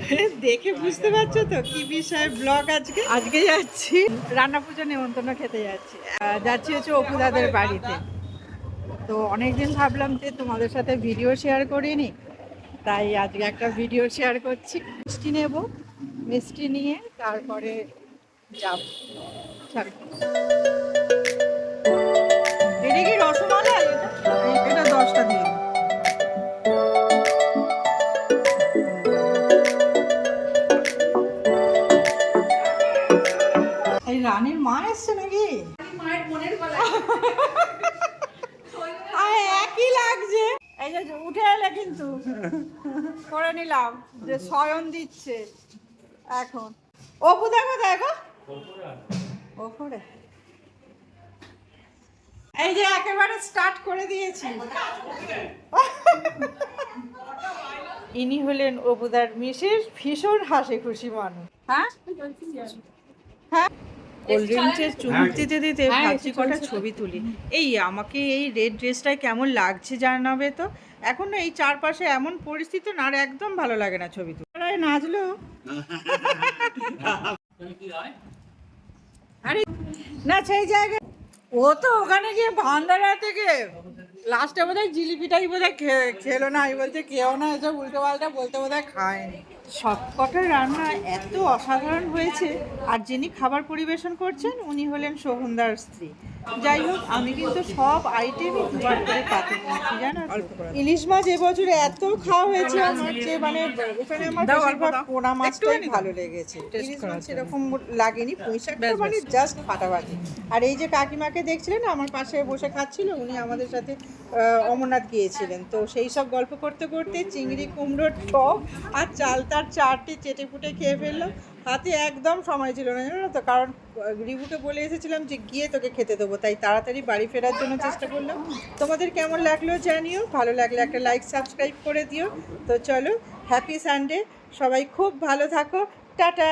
দেখে বুঝতে পারছ তো কি বিষয় ব্লগ আজকে? আজকে যাচ্ছি। রান্না পুজো নেমন্তন্ন খেতে যাচ্ছি। যাচ্ছি হচ্ছে অপুদাদের বাড়িতে। তো অনেকদিন ভাবলাম যে তোমাদের সাথে ভিডিও শেয়ার করিনি, তাই আজকে একটা ভিডিও শেয়ার করছি। মিষ্টি নেব, মিষ্টি নিয়ে তারপরে যাব। রানীর মা এসছে নাকি? আরে একই লাগছে। এই যে উঠে এলে কিন্তু করে নিলাম যে শয়ন দিচ্ছে এখন। অপু দেখো দেখো ওপরে। এই যে একেবারে স্টার্ট করে দিয়েছি। ইনি হলেন অপুদার মিসেস ভীষণ হাসি খুশি মানুষ। হ্যাঁ? হ্যাঁ? কোল্ড ড্রিঙ্কসের চুমুক দিতে দিতে ভাবছি কটা ছবি তুলি। এই আমাকে এই রেড ড্রেসটায় কেমন লাগছে জানাবে তো? এখন না এই চারপাশে এমন পরিস্থিতি না আর একদম ভালো লাগে না ছবি তুলে আরে নাচলো? আরে না সেই জায়গায় ও তো ওখানে গিয়ে ভান্ডারা থেকে লাস্টে বোধহয় জিলিপিটাই বোধহয় খে- খেলো না। আমি বলছে কেউ না এসব উল্টো পাল্টা বলতে বোধহয় খায়নি। সব কটা রান্না এত অসাধারণ হয়েছে। আর যিনি খাবার পরিবেশন করছেন উনি হলেন শোভনদার স্ত্রী। যাই হোক আমি কিন্তু সব আইটেমই দুবার করে পাতে নিয়েছি জানো ইলিশ মাছ এবছরে এত খাওয়া হয়েছে আমার যে মানে এখানে আমার বেশিরভাগ পোনা মাছটাই ভালো লেগেছে। ইলিশ মাছ এরকম লাগেনি পুঁইশাকটা মানে জাস্ট ফাটাফাটি। আর এই যে কাকিমাকে দেখছিলেন আমার পাশে বসে খাচ্ছিল উনি আমাদের সাথে অমরনাথ গিয়েছিলেন। তো সেই সব গল্প করতে করতে চিংড়ি কুমড়োর টক আর চালতার চারটি চেটে ফুটে খেয়ে ফেলল। হাতে একদম সময় ছিল না, জানো তো? কারণ রিভুকে বলে এসেছিলাম যে গিয়ে তোকে খেতে দেবো। তাই তাড়াতাড়ি বাড়ি ফেরার জন্য চেষ্টা করলাম। তোমাদের কেমন লাগল জানিও। ভালো লাগলে একটা লাইক সাবস্ক্রাইব করে দিও। তো চলো হ্যাপি সানডে সবাই খুব ভালো থাকো। টাটা!